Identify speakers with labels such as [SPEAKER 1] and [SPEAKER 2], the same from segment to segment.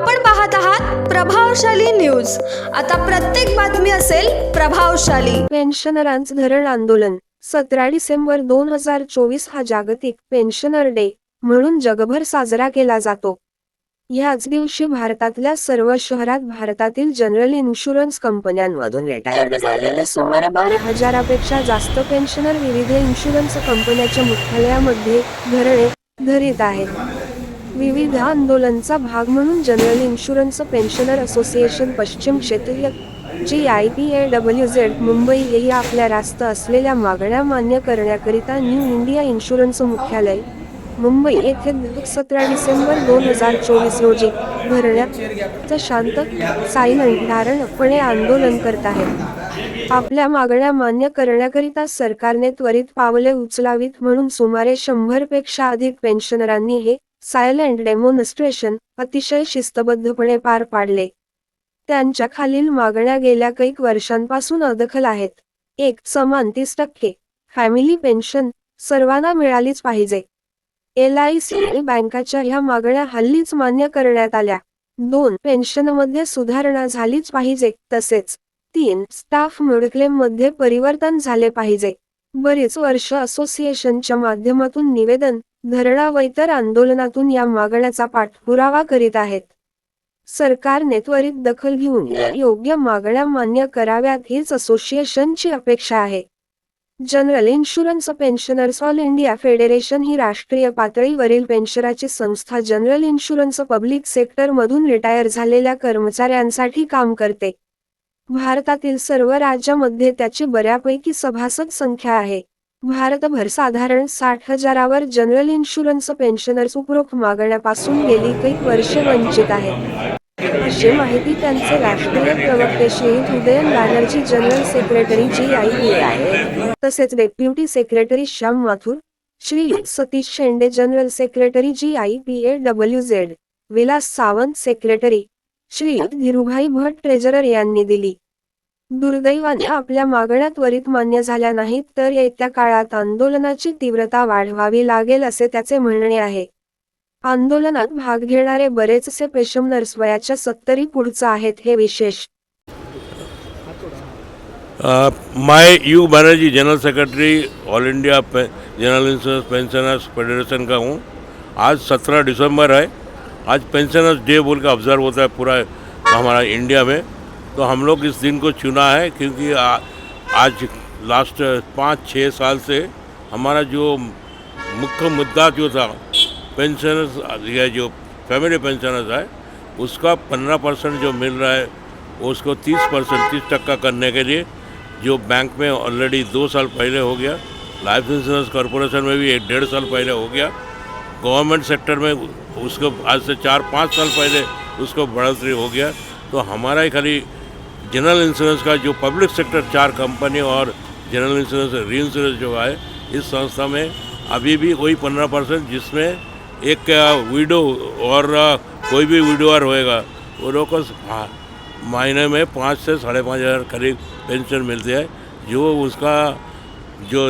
[SPEAKER 1] आपण पाहत आहात प्रभावशाली न्यूज. आता प्रत्येक बातमी असेल प्रभावशाली.
[SPEAKER 2] पेन्शनरांचं धरण आंदोलन. सतरा डिसेंबर दोन हजार चोवीस हा जागतिक पेन्शनर डे म्हणून जगभर साजरा केला जातो. ह्याच दिवशी भारतातल्या सर्व शहरात भारतातील जनरल इन्शुरन्स कंपन्यांमधून रिटायर्ड झालेल्या सुमारे बारा हजारापेक्षा जास्त पेन्शनर विविध इन्शुरन्स कंपन्याच्या मुख्यालयामध्ये धरणे धरीत आहेत. विविध आंदोलनचा भाग म्हणून जनरल इन्शुरन्स पेन्शनर असोसिएशन पश्चिम क्षेत्रीय G I P A W Z Mumbai येही आपल्या रास्त असलेल्या मागण्या मान्य करण्याकरिता न्यू इंडिया इन्शुरन्स मुख्यालय मुंबई येथे सतरा डिसेंबर दोन हजार चोवीस रोजी भरण्यात शांत सायलंट धारणपणे आंदोलन करत आहेत आपल्या मागण्या मान्य करण्याकरिता सरकारने त्वरित पावले उचलावीत म्हणून सुमारे शंभरपेक्षा अधिक पेन्शनरांनी हे सायलेंट डेमॉन्स्ट्रेशन अतिशय शिस्तबद्धपणे पार पाडले. त्यांच्या खालील मागण्या गेल्या कैक वर्षांपासून अदखल आहेत. एक समान तीस टक्के. फॅमिली पेन्शन सर्वांना मिळालीच पाहिजे. एल आय सी बँकाच्या ह्या मागण्या हल्लीच मान्य करण्यात आल्या. दोन पेन्शनमध्ये सुधारणा झालीच पाहिजे. तसेच तीन स्टाफ मेडिक्लेममध्ये परिवर्तन झाले पाहिजे. बरीच वर्ष असोसिएशनच्या माध्यमातून निवेदन धरणा व इतर आंदोलनातून या मागण्याचा पाठपुरावा करीत आहेत. सरकारने त्वरित दखल घेऊन योग्य मागण्या मान्य कराव्यात हीच असोसिएशनची अपेक्षा आहे. General insurance pensioners all India federation ही राष्ट्रीय पातळीवरील पेन्शनराची संस्था जनरल इन्शुरन्स पब्लिक सेक्टर मधून रिटायर झालेल्या कर्मचाऱ्यांसाठी काम करते. भारतातील सर्व राज्यामध्ये त्याची बऱ्यापैकी सभासद संख्या आहे. भारतभर साधारण साठ हजारावर जनरल इन्शुरन्स पेन्शनर्स उपरोक्त मागण्यापासून गेली काही वर्षे वंचित आहेत. अशी माहिती त्यांचे राष्ट्रीय प्रवक्ते Shri Udayan Banerjee general secretary G I आहे. तसेच deputy secretary Shyam Mathur Shri Satish Shende general secretary G I P A W Z Vilas Sawant secretary Shri Dhirubhai Bhatt treasurer यांनी दिली. दुर्दैवाने आपल्या मागण्या त्वरित मान्य झाल्या नाहीत तर येत्या काळात आंदोलनाची तीव्रता वाढवावी लागेल असे त्याचे म्हणणे आहे. आंदोलनात भाग घेणारे बरेचसे पेशमनर्स वयाच्या सत्तरी पुढचं आहेत हे विशेष.
[SPEAKER 3] माय you Banerjee general secretary all India pay, general insurance pensioners federation का हूँ. आज सत्रह दिसंबर है आज पेंशनर्स डे बोल के ऑब्जर्व होता है पूरा हमारा इंडिया में. तो हम लोग इस दिन को चुना है क्योंकि आ, आज लास्ट पाँच छः साल से हमारा जो मुख्य मुद्दा जो था पेंशनर्स या जो फैमिली पेंशनर्स है उसका पंद्रह परसेंट जो मिल रहा है उसको तीस परसेंट तीस टक्का करने के लिए जो बैंक में ऑलरेडी दो साल पहले हो गया लाइफ इंश्योरेंस कॉरपोरेशन में भी एक डेढ़ साल पहले हो गया गवर्नमेंट सेक्टर में उसको आज से चार पाँच साल पहले उसको बढ़ोतरी हो गया तो हमारा ही खाली जनरल इंश्योरेंस का जो पब्लिक सेक्टर चार कंपनी और जनरल इंश्योरेंस री इंश्योरेंस जो है, इस संस्था में अभी भी वही पंद्रह परसेंट जिसमें एक वीडो और कोई भी विडोअर होएगा, वो लोग को महीने में पाँच से साढ़े पाँच हज़ार करीब पेंशन मिलती है, जो उसका, जो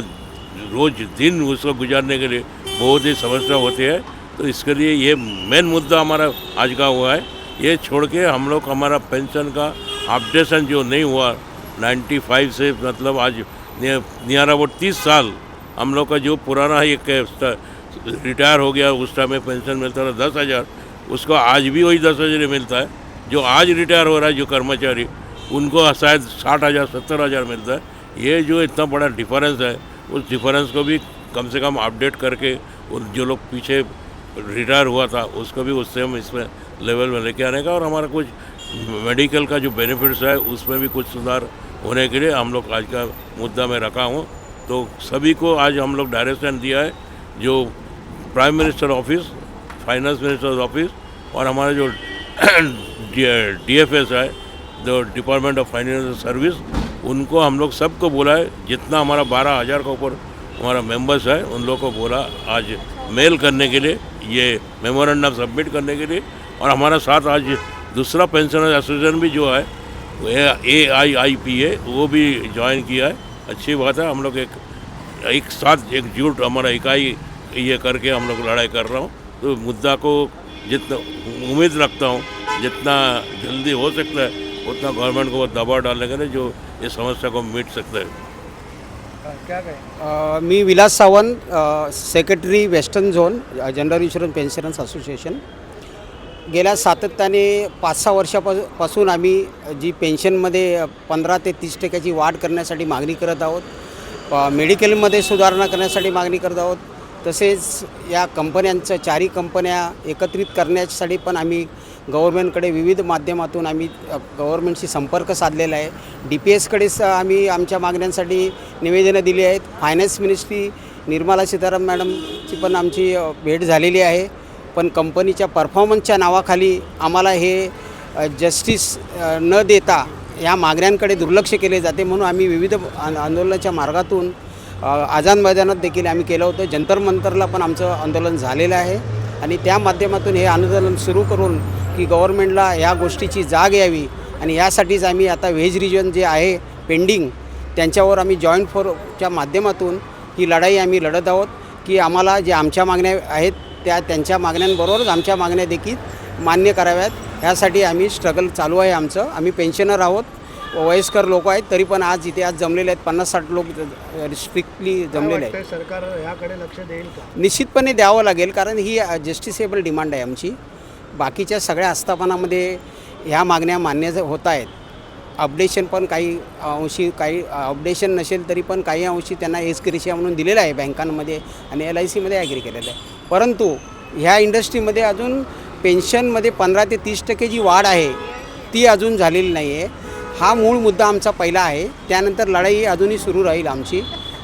[SPEAKER 3] रोज दिन उसको गुजारने के लिए बहुत ही समस्या होती है। तो इसके लिए ये मेन मुद्दा हमारा आज का हुआ है। ये छोड़ के हम लोग हमारा पेंशन का अपडेशन जो नहीं हुआ 95 से मतलब आज नियर अबाउट तीस साल हम लोग का जो पुराना एक रिटायर हो गया, उस टाइम में पेंशन मिलता था दस हज़ार, उसको आज भी वही दस हज़ार मिलता है, जो आज रिटायर हो रहा है, जो कर्मचारी, उनको शायद साठ हज़ार, सत्तर हज़ार मिलता है। ये जो इतना बड़ा डिफरेंस है, उस डिफरेंस को भी कम से कम अपडेट करके, उन जो लोग पीछे रिटायर हुआ था, उसको भी उससे हम इसमें लेवल में लेके आने का और हमारा कुछ मेडिकल का जो बेनिफिट्स है, उसमें भी कुछ सुधार होने के लिए हम लोग आज का मुद्दा में रखा हूँ। तो सभी को आज हम लोग डायरेक्शन दिया है, जो prime minister office, finance minister office और हमारा जो डी एफ़ एस है जो डिपार्टमेंट ऑफ़ फाइनेंशियल सर्विस, उनको हम लोग सबको बोला है, जितना हमारा बारह हज़ार के ऊपर हमारा मेंबर्स है, उन लोगों को बोला आज मेल करने के लिए, ये मेमोरेंडम सबमिट करने के लिए और हमारा साथ आज दूसरा पेंशनर एसोसिएशन भी जो है ए आई आई पी ए वो भी ज्वाइन किया है। अच्छी बात है हम लोग एक एक साथ एकजुट हमारा इकाई ये करके हम लोग लड़ाई कर रहा हूँ। तो मुद्दा को जितना उम्मीद रखता हूँ जितना जल्दी हो सकता है उतना गवर्नमेंट को दबाव डालने के ना जो ये समस्या को मिट सकता है।
[SPEAKER 4] मी Vilas Sawant secretary western uh, general insurance pensioners association गेल्या सातत्याने पाच सहा वर्षापासून आम्ही जी पेन्शनमध्ये पंधरा ते तीस टक्क्याची वाढ करण्यासाठी मागणी करत आहोत. मेडिकलमध्ये सुधारणा करण्यासाठी मागणी करत आहोत. तसेच या कंपन्यांचं चारही कंपन्या एकत्रित करण्यासाठी पण आम्ही गव्हर्मेंटकडे विविध माध्यमातून आम्ही गव्हर्मेंटशी संपर्क साधलेला आहे. डी पी एसकडे स आम्ही आमच्या मागण्यांसाठी निवेदनं दिली आहेत. फायनान्स मिनिस्ट्री निर्मला सीताराम मॅडमची पण आमची भेट झालेली आहे. पण कंपनीच्या परफॉर्मन्सच्या नावाखाली आम्हाला हे जस्टिस न देता या मागण्यांकडे दुर्लक्ष केले जाते म्हणून आम्ही विविध आंदोलनाच्या मार्गातून अ, आझाद मैदानात देखील आम्ही केलं होतं. जंतर मंतरला पण आमचं आंदोलन झालेलं आहे आणि त्या माध्यमातून हे आंदोलन सुरू करून की गव्हर्मेंटला या गोष्टीची जाग यावी आणि यासाठीच आम्ही आता व्हेज रिजन जे आहे पेंडिंग त्यांच्यावर आम्ही जॉईंट फोरच्या माध्यमातून ही लढाई आम्ही लढत आहोत की आम्हाला जे आमच्या मागण्या आहेत त्या त्यांच्या मागण्यांबरोबरच आमच्या मागण्या देखील मान्य कराव्यात. यासाठी आम्ही स्ट्रगल चालू आहे आमचं. आम्ही पेन्शनर आहोत. वयस्कर लोक आहेत तरी पण आज इथे आज जमलेले आहेत. पन्नास साठ लोक स्ट्रिक्टली जमलेले आहेत.
[SPEAKER 5] सरकार याकडे लक्ष देईल का?
[SPEAKER 4] निश्चितपणे द्यावं लागेल कारण ही जस्टिसेबल डिमांड आहे आमची. बाकीच्या सगळ्या आस्थापनामध्ये ह्या मागण्या मान्य होत आहेत. अपडेशन पण काही अंशी काही अपडेशन नसेल तरी पण काही अंशी त्यांना एस क्रिशिया म्हणून दिलेलं आहे बँकांमध्ये आणि एल आय सीमध्ये ॲग्री केलेलं आहे. परंतु ह्या इंडस्ट्रीमध्ये अजून पेन्शनमध्ये पंधरा ते तीस टक्के जी वाढ आहे ती अजून झालेली नाही आहे. हा मूळ मुद्दा आमचा पहिला आहे. त्यानंतर लढाई अजूनही सुरू राहील आमची.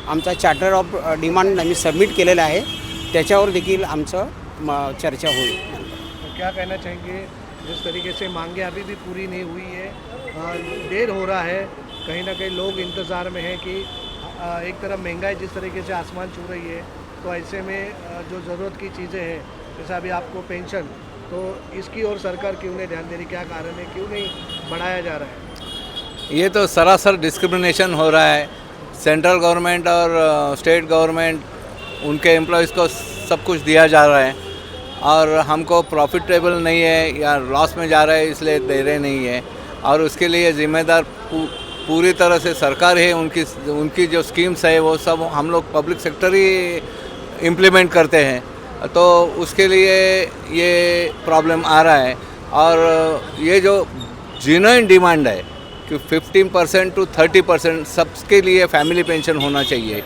[SPEAKER 4] आमचा चार्टर ऑफ डिमांड आम्ही सबमिट केलेला आहे. त्याच्यावर देखील आमचं म, चर्चा होईल.
[SPEAKER 5] क्या कहना चाहेंगे? जिस तरीके से मांगे अभी भी पूरी नहीं हुई है। देर हो रहा है। कहीं ना कहीं लोग इंतज़ार में हैं कि एक तरफ़ महँगाई जिस तरीके से आसमान छू रही है तो ऐसे में जो ज़रूरत की चीज़ें हैं, जैसे अभी आपको पेंशन तो इसकी ओर सरकार क्यों नहीं ध्यान दे रही? क्या कारण है? क्यों नहीं बढ़ाया जा रहा है?
[SPEAKER 6] ये तो सरासर डिस्क्रिमिनेशन हो रहा है। सेंट्रल गवर्नमेंट और स्टेट गवर्नमेंट उनके एम्प्लॉयज़ को सब कुछ दिया जा रहा है। और हमको प्रॉफिटेबल नहीं है या लॉस में जा रहा है, इसलिए दे रहे नहीं है। और उसके लिए ज़िम्मेदार पूरी तरह से सरकार है, उनकी उनकी जो स्कीम्स है, वो सब हम लोग पब्लिक सेक्टर ही इम्प्लीमेंट करते हैं। तो उसके लिए ये प्रॉब्लम आ रहा है। और ये जो जीनोइन डिमांड है कि 15 परसेंट टू 30 परसेंट सबके लिए फैमिली पेंशन होना चाहिए।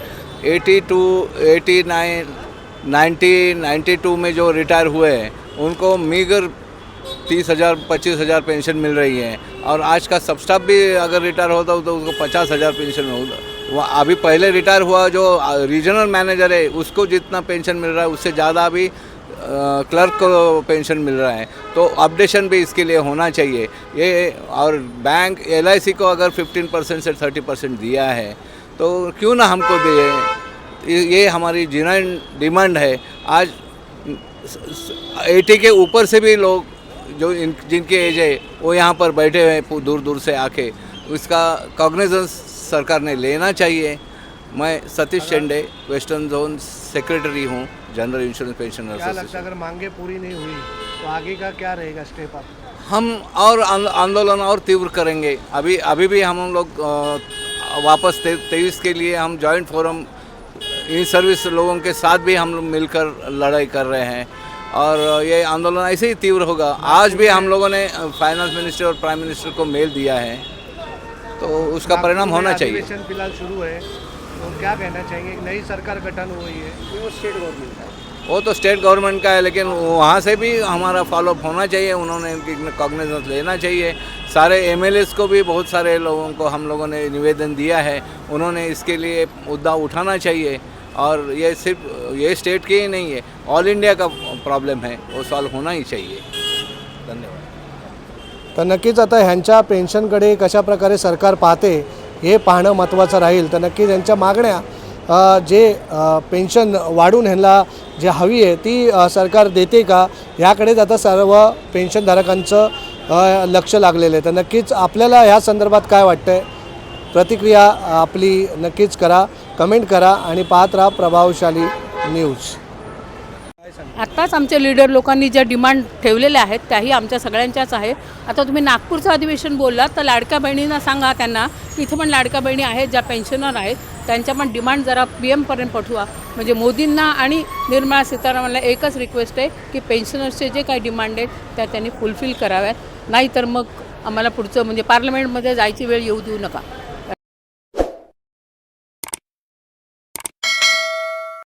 [SPEAKER 6] 80 टू 89 90 92 में जो रिटायर हुए हैं, उनको मीगर तीस हज़ार, पच्चीस हज़ार पेंशन मिल रही है। और आज का सब स्टाफ भी अगर रिटायर होता हो तो उसको पचास हज़ार पेंशन हो वो अभी पहले रिटायर हुआ जो रीजनल मैनेजर है, उसको जितना पेंशन मिल रहा है, उससे ज़्यादा अभी क्लर्क को पेंशन मिल रहा है। तो अपडेशन भी इसके लिए होना चाहिए। ये, और बैंक LIC को अगर 15 परसेंट से 30 परसेंट दिया है तो क्यों ना हमको दे? ये- हमारी जिनाइन डिमांड है। आज एटी के ऊपर से भी लोग जो इन जिनकी एज है वो यहाँ पर बैठे हुए हैं दूर दूर से आके। उसका कॉग्निजेंस सरकार ने लेना चाहिए। मैं Satish Shende western zone secretary हूँ जनरल इंश्योरेंस पेंशन
[SPEAKER 5] अगर मांगे पूरी नहीं हुई तो आगे का क्या रहेगा स्टेप आप
[SPEAKER 6] हम और आंदोलन और तीव्र करेंगे। अभी अभी भी हम लोग वापस तेईस के लिए हम जॉइंट फोरम इन सर्विस लोगों के साथ भी हम लोग मिलकर लड़ाई कर रहे हैं। और ये आंदोलन ऐसे ही तीव्र होगा। आज भी हम लोगों ने फाइनेंस मिनिस्टर और प्राइम मिनिस्टर को मेल दिया है। तो उसका परिणाम होना चाहिए।
[SPEAKER 5] फ़िलहाल शुरू है। तो क्या कहना चाहेंगे? एक नई सरकार गठन हुई है।
[SPEAKER 4] वो स्टेट गव्हर्नमेंट आहे
[SPEAKER 6] वो तो स्टेट गवर्नमेंट का है लेकिन वहाँ से भी हमारा फॉलोअप होना चाहिए। उन्होंने कॉग्निजेंस लेना चाहिए। सारे एम को भी बहुत सारे लोगों को हम लोगों ने निवेदन दिया है। उन्होंने इसके लिए मुद्दा उठाना चाहिए। और ये सिर्फ ये स्टेट की ही नहीं है ऑल इंडिया का प्रॉब्लम है वो सॉल्व होना ही चाहिए। धन्यवाद।
[SPEAKER 5] तर नक्कीच आता ह्यांच्या पेन्शनकडे कशा प्रकारे सरकार पाहते हे पाहणं महत्त्वाचं राहील. तर नक्कीच यांच्या मागण्या जे पेन्शन वाढून ह्यांना जे हवी आहे ती सरकार देते का? ह्याकडेच आता सर्व पेन्शनधारकांचं लक्ष लागलेलं आहे. तर नक्कीच आपल्याला ह्या संदर्भात काय वाटतं आहे प्रतिक्रिया आपली नक्कीच करा. कमेंट करा आणि पाहत राहा प्रभावशाली न्यूज.
[SPEAKER 7] आत्ताच आमच्या लीडर लोकांनी ज्या डिमांड ठेवलेल्या आहेत त्याही आमच्या सगळ्यांच्याच आहे. आता तुम्ही नागपूरचं अधिवेशन बोललात तर लाडक्या बहिणींना सांगा त्यांना इथं पण लाडक्या बहिणी आहेत ज्या पेन्शनर आहेत त्यांच्या पण डिमांड जरा पी एमपर्यंत पाठवा. म्हणजे मोदींना आणि निर्मला सीतारामनला एकच रिक्वेस्ट आहे की पेन्शनर्सचे जे काही डिमांड आहेत त्या त्यांनी फुलफिल कराव्यात. नाहीतर मग आम्हाला पुढचं म्हणजे पार्लमेंटमध्ये जायची वेळ येऊ देऊ नका.